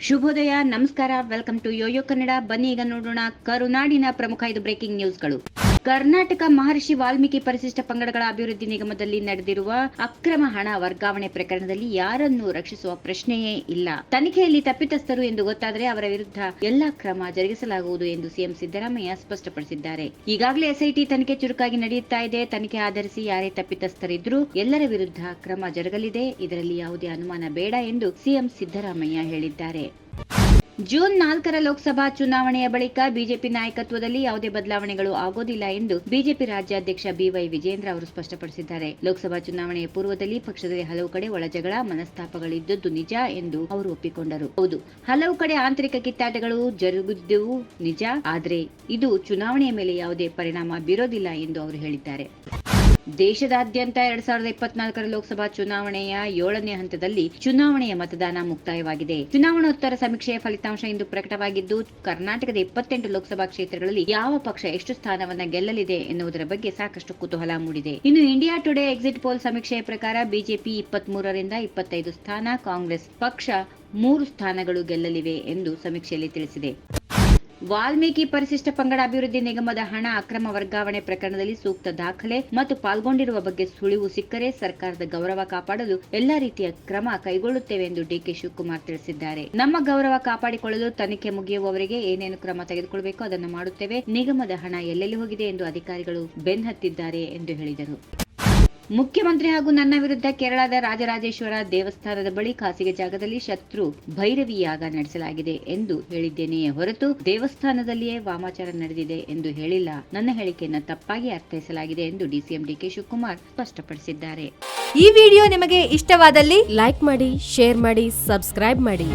ಶುಭೋದಯ, ನಮಸ್ಕಾರ welcome to Yoyo Kannada ಬನ್ನಿ ಈಗ ನೋಡೋಣ ಕರುನಾಡಿನ ಪ್ರಮುಖ ಐದು ಬ್ರೇಕಿಂಗ್ ನ್ಯೂಸ್ಗಳು ಕರ್ನಾಟಕ ಮಹರ್ಷಿ ವಾಲ್ಮೀಕಿ ಪರಿಶಿಷ್ಟ ಪಂಗಡಗಳ ಅಭಿವೃದ್ಧಿ ನಿಗಮದಲ್ಲಿ ನಡೆದಿರುವ ಅಕ್ರಮ ಹಣ ವರ್ಗಾವಣೆ ಪ್ರಕರಣದಲ್ಲಿ ಯಾರನ್ನು ರಕ್ಷಿಸುವ ಪ್ರಶ್ನೆಯೇ ಇಲ್ಲ. ತನಿಖೆಯಲ್ಲಿ ತಪ್ಪಿತಸ್ಥರು ಎಂದು ಗೊತ್ತಾದರೆ ಅವರ ವಿರುದ್ಧ ಎಲ್ಲಾ ಕ್ರಮ ಜರುಗಿಸಲಾಗುವುದು ಎಂದು ಸಿಎಂ ಸಿದ್ದರಾಮಯ್ಯ ಸ್ಪಷ್ಟಪಡಿಸಿದ್ದಾರೆ. ಈಗಾಗಲೇ ಎಸ್ಐಟಿ ತನಿಖೆ ಚುರುಕಾಗಿ ನಡೆಯುತ್ತಾ ಇದೆ. ತನಿಖೆ ಆಧರಿಸಿ ಯಾರೇ ತಪ್ಪಿತಸ್ಥರಿದ್ರೂ ಎಲ್ಲರ ವಿರುದ್ಧ ಕ್ರಮ ಜರುಗಲಿದೆ. ಇದರಲ್ಲಿ ಯಾವುದೇ ಅನುಮಾನ ಬೇಡ ಎಂದು ಸಿಎಂ ಸಿದ್ದರಾಮಯ್ಯ ಹೇಳಿದ್ದಾರೆ. ಜೂನ್ ನಾಲ್ಕರ ಲೋಕಸಭಾ ಚುನಾವಣೆಯ ಬಳಿಕ ಬಿಜೆಪಿ ನಾಯಕತ್ವದಲ್ಲಿ ಯಾವುದೇ ಬದಲಾವಣೆಗಳು ಆಗೋದಿಲ್ಲ ಎಂದು ಬಿಜೆಪಿ ರಾಜ್ಯಾಧ್ಯಕ್ಷ ಬಿವೈ ವಿಜೇಂದ್ರ ಅವರು ಸ್ಪಷ್ಟಪಡಿಸಿದ್ದಾರೆ. ಲೋಕಸಭಾ ಚುನಾವಣೆಯ ಪೂರ್ವದಲ್ಲಿ ಪಕ್ಷದಲ್ಲಿ ಹಲವು ಕಡೆ ಒಳಜಗಳ ಮನಸ್ತಾಪಗಳಿದ್ದದ್ದು ನಿಜ ಎಂದು ಅವರು ಒಪ್ಪಿಕೊಂಡರು. ಹೌದು, ಹಲವು ಕಡೆ ಆಂತರಿಕ ಕಿತ್ತಾಟಗಳು ಜರುಗಿದ್ದವು ನಿಜ, ಆದರೆ ಇದು ಚುನಾವಣೆಯ ಮೇಲೆ ಯಾವುದೇ ಪರಿಣಾಮ ಬೀರೋದಿಲ್ಲ ಎಂದು ಅವರು ಹೇಳಿದ್ದಾರೆ. ದೇಶದಾದ್ಯಂತ ಎರಡ್ ಸಾವಿರದ ಇಪ್ಪತ್ನಾಲ್ಕರ ಲೋಕಸಭಾ ಚುನಾವಣೆಯ ಏಳನೇ ಹಂತದಲ್ಲಿ ಚುನಾವಣೆಯ ಮತದಾನ ಮುಕ್ತಾಯವಾಗಿದೆ. ಚುನಾವಣೋತ್ತರ ಸಮೀಕ್ಷೆಯ ಫಲಿತಾಂಶ ಇಂದು ಪ್ರಕಟವಾಗಿದ್ದು, ಕರ್ನಾಟಕದ ಇಪ್ಪತ್ತೆಂಟು ಲೋಕಸಭಾ ಕ್ಷೇತ್ರಗಳಲ್ಲಿ ಯಾವ ಪಕ್ಷ ಎಷ್ಟು ಸ್ಥಾನವನ್ನ ಗೆಲ್ಲಲಿದೆ ಎನ್ನುವುದರ ಬಗ್ಗೆ ಸಾಕಷ್ಟು ಕುತೂಹಲ ಮೂಡಿದೆ. ಇನ್ನು ಇಂಡಿಯಾ ಟುಡೇ ಎಕ್ಸಿಟ್ ಪೋಲ್ ಸಮೀಕ್ಷೆಯ ಪ್ರಕಾರ ಬಿಜೆಪಿ ಇಪ್ಪತ್ತ್ ಮೂರರಿಂದ ಇಪ್ಪತ್ತೈದು ಸ್ಥಾನ, ಕಾಂಗ್ರೆಸ್ ಪಕ್ಷ ಮೂರು ಸ್ಥಾನಗಳು ಗೆಲ್ಲಲಿವೆ ಎಂದು ಸಮೀಕ್ಷೆಯಲ್ಲಿ ತಿಳಿಸಿದೆ. ವಾಲ್ಮೀಕಿ ಪರಿಶಿಷ್ಟ ಪಂಗಡ ಅಭಿವೃದ್ಧಿ ನಿಗಮದ ಹಣ ಅಕ್ರಮ ವರ್ಗಾವಣೆ ಪ್ರಕರಣದಲ್ಲಿ ಸೂಕ್ತ ದಾಖಲೆ ಮತ್ತು ಪಾಲ್ಗೊಂಡಿರುವ ಬಗ್ಗೆ ಸುಳಿವು ಸಿಕ್ಕರೆ ಸರ್ಕಾರದ ಗೌರವ ಕಾಪಾಡಲು ಎಲ್ಲ ರೀತಿಯ ಕ್ರಮ ಕೈಗೊಳ್ಳುತ್ತೇವೆ ಎಂದು ಡಿಕೆ ಶಿವಕುಮಾರ್ ತಿಳಿಸಿದ್ದಾರೆ. ನಮ್ಮ ಗೌರವ ಕಾಪಾಡಿಕೊಳ್ಳಲು ತನಿಖೆ ಮುಗಿಯುವವರೆಗೆ ಏನೇನು ಕ್ರಮ ತೆಗೆದುಕೊಳ್ಳಬೇಕೋ ಅದನ್ನು ಮಾಡುತ್ತೇವೆ. ನಿಗಮದ ಹಣ ಎಲ್ಲೆಲ್ಲಿ ಹೋಗಿದೆ ಎಂದು ಅಧಿಕಾರಿಗಳು ಬೆನ್ನಹತ್ತಿದ್ದಾರೆ ಎಂದು ಹೇಳಿದರು. ಮುಖ್ಯಮಂತ್ರಿ ಹಾಗೂ ನನ್ನ ವಿರುದ್ಧ ಕೇರಳದ ರಾಜರಾಜೇಶ್ವರ ದೇವಸ್ಥಾನದ ಬಳಿ ಖಾಸಗಿ ಜಾಗದಲ್ಲಿ ಶತ್ರು ಭೈರವಿ ಯಾಗ ನಡೆಸಲಾಗಿದೆ ಎಂದು ಹೇಳಿದ್ದೇನೆಯೇ ಹೊರತು ದೇವಸ್ಥಾನದಲ್ಲಿಯೇ ವಾಮಾಚಾರ ನಡೆದಿದೆ ಎಂದು ಹೇಳಿಲ್ಲ. ನನ್ನ ಹೇಳಿಕೆಯನ್ನು ತಪ್ಪಾಗಿ ಅರ್ಥೈಸಲಾಗಿದೆ ಎಂದು ಡಿಸಿಎಂ ಡಿಕೆ ಶಿವಕುಮಾರ್ ಸ್ಪಷ್ಟಪಡಿಸಿದ್ದಾರೆ. ಈ ವಿಡಿಯೋ ನಿಮಗೆ ಇಷ್ಟವಾದಲ್ಲಿ ಲೈಕ್ ಮಾಡಿ, ಶೇರ್ ಮಾಡಿ, ಸಬ್ಸ್ಕ್ರೈಬ್ ಮಾಡಿ.